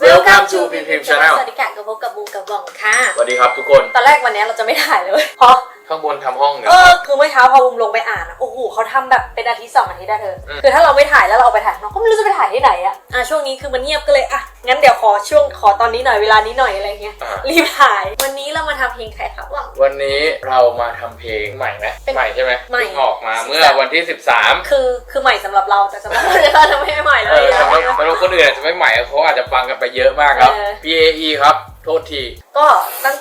Welcome to Pim Pim Channel สวัสดีค่ะกับพบกับบูมกับบ่องค่ะ สวัสดีครับทุกคน ตอนแรกวันนี้เราจะไม่ถ่ายเลย เพราะข้างบนทำห้องเนี่ยเออคือเมื่อเช้าพอบูมลงไปอ่านอะโอ้โห เขาทำแบบเป็นอาทิตย์สองอาทิตย์ได้เธออมคือถ้าเราไม่ถ่ายแล้วเราเอาไปถ่ายเราก็ไม่รู้จะไปถ่ายที่ไหนอะอะช่วงนี้คือมันเงียบก็เลยอะงั้นเดี๋ยวขอช่วงขอตอนนี้หน่อยเวลานี้หน่อยอะไรเงี้ยอ่ารีบถ่ายวันนี้เรามาทำเพลงใครครับว่างวันนี้เรามาทำเพลงใหม่ไหมเป็นใหม่ใช่ไหมใหม่เพิ่งออกมาเมื่อวันที่ 13 คือคือใหม่สำหรับเราแต่สำหรับคนอื่นจะไม่ใหม่เลเอยอสำหรับสำหรับคนอื่นอาจจะไม่ใหม่เขาอาจจะฟังกันไปเยอะมากครับเออ P A E ครับโทษทีก็นั่น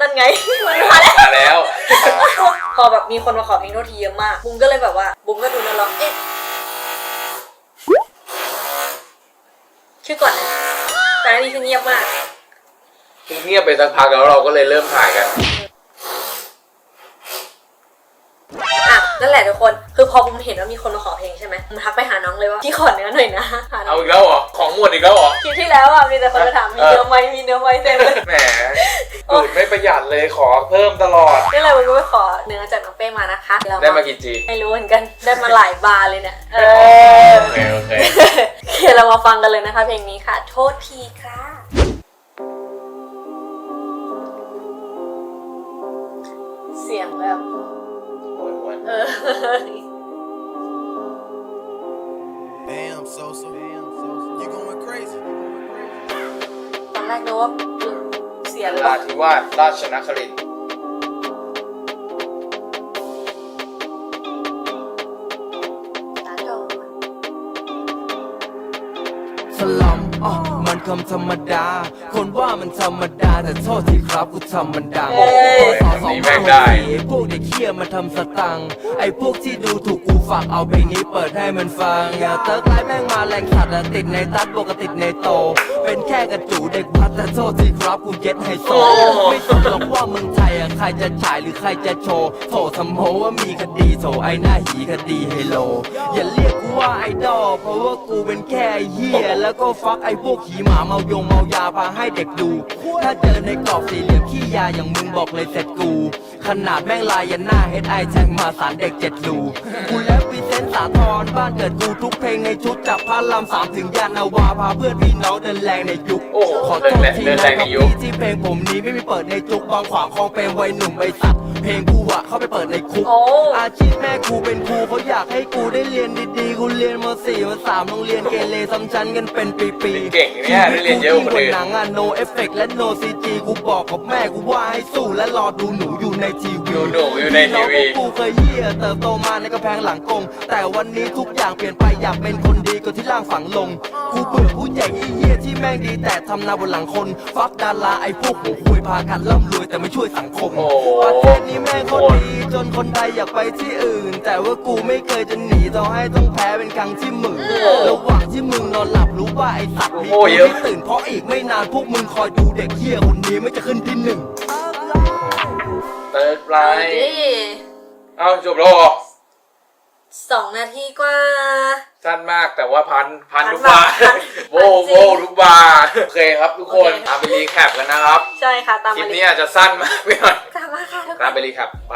นั่นไง มันมาแล้วมาแล้ว พอแบบมีคนมาขอเพลงโทษทีเยอะมาก บุ้มก็เลยแบบว่า บุ้มก็ดูแล้วร้องเอ๊ะชื่อก่อนนะแต่อันนี้คือเงียบมากเงียบไปสักพักแล้วเราก็เลยเริ่มถ่ายกัน อะ นั่นแหละทุกคน คือพอบุ้มเห็นว่ามีคนมาขอเพลงใช่ไหมบุ้มทักไปหาน้องเลยว่าพี่ขอเนื้อหน่อยนะหาน้เอาองอีกแล้วเหรอ ของหมดอีกแล้วเหรอ คลิปที่แล้วอะมีแต่คนมาถามมีเนื้อไหมมีเนื้อไหมเต็มเลย แหม เลยขอเพิ่มตลอดนี่เลยบุ้มก็ไปขอเนื้อจากน้องเป้มานะคะเยวได้มากี่จีไม่รู้เหมือนกันได้มาหลายบาร์เลยเนี่ยเออโอเคโอเคโอเคเรามาฟังกันเลยนะคะเพลงนี้ค่ะ โทษทีค่ะเสียงแบบโอ้ยโอ้ยเออ Damn, Sosa. You going crazy. ตอนแรกนึกว่าเสี ยงราธิวาสราชนครินทร์ตาโดนสลัมอะ มันคำธรรมดา คนว่ามันธรรมดา แต่โทษทีครับกูธรรมดาโอ้ยคำนี้แม่งได้ไอ้พวกเด็กเคี้ยมาทำสตังค์ไอ้พวกที่ดูถูกกูฝากเอาเพลงนี้เปิดให้มันฟังอย่าเติร์กไลน์แม่งมาแรงสัตว์อะติดในตัดบวกกับติดในโต เป็นแค่กระจูเด็กวัดแต่โทษทีครับกูเก็ตไฮโซไม่สนหรอกว่าเมืองไทยอะใครจะฉายหรือใครจะโชว์โถทำโมว่ามีคดีโถไอ้หน้าหีคดีไฮโลอย่าเรียกกูว่าไอดอลเพราะว่ากูเป็นแค่ไอ้เหี้ยแล้วก็ฟักไอ้พวกขี่หมาเมายงเมายาพาให้เด็กดู ถ้าเจอในกรอบสี่เหลี่ยมขี้ยาอย่างมึงบอกเลยเสร็จกู ขนาดแม่งลายยันหน้าเฮดไอแทงมาสารเด็กเจ็ดรูกูและวิเซนต์สาทรบ้านเกิดกูทุกเพลงในชุดจากพระรามสามถึงยานนาวาพาเพื่อนพี่น้องเดินแรงในยุคโอ้โหขอโทเดินษแรงทีเดินนะแรงคในรับยุคพี่ที่เพลงผมนี้ไม่มีเปิดในจุกบางขวางคลองเป็นวัยหนุ่มวัยสัตว์เพลงกูอะเข้าไปเปิดในคุกโอ้อาชีพแม่กูเป็นครูเขาอยากให้กูได้เรียนดีๆ กูเรียนมาสี่มาสามโรงเรียนเกเรซ้ำชั้นกันเป็นปีๆเก่งเนี่ยได้เรียนเยอะกว่าคนอื่นหนังอะ no effect และ no CG กูบอกกับแม่กูว่าให้สู้และรอดูหนูอยู่ในทีวีดูหนูอยู่ในทีวีพี่น้องพวกกูเคยเหี้ยเติบโตมาในกำแพงหลังกง แต่วันนี้ทุกอย่างเปลี่ยนไปอยากเป็นคนดีก็ที่ล่างฝังลงกูเบื่อผู้ใหญ่เหี้ยที่แม่งดีแต่ทำนาบนหลังคนฟักดาราไอ้พวกหัวคุยพากันร่ำรวยแต่ไม่ช่วยสังคมโอ้ประเทศนี้แม่งโคนดีจนคนไทยอยากไปที่อื่น แต่ว่ากูไม่เคยจะหนีต่อให้ต้องแพ้เป็นครั้งที่มึงระหว่างที่มึงนอนหลับรู้ว่าไอ้สัตว์มีโอ้กูเยอะไม่ตื่นเพราะอีกไม่นานพวกมึงคอยดูเด็กเหี้ยคนนี้ไม่จะขึ้นที่หนึ่งเติร์ดไลเอาน์ดิเอาจบแล้วเหรอสองนาทีกว่า สั้นมากแต่ว่าพันพันพันทุกบาทบาทโว้โว้ทุกบาทโอเคครับทุกคนโอเค ตามไปรีแคปกันนะครับใช่ค่ะ ตามคลิมาปเลยนี้อาจจะสั้นมากไปหน่อยตามมาค่ะทุกคตามนไปรีแคปไป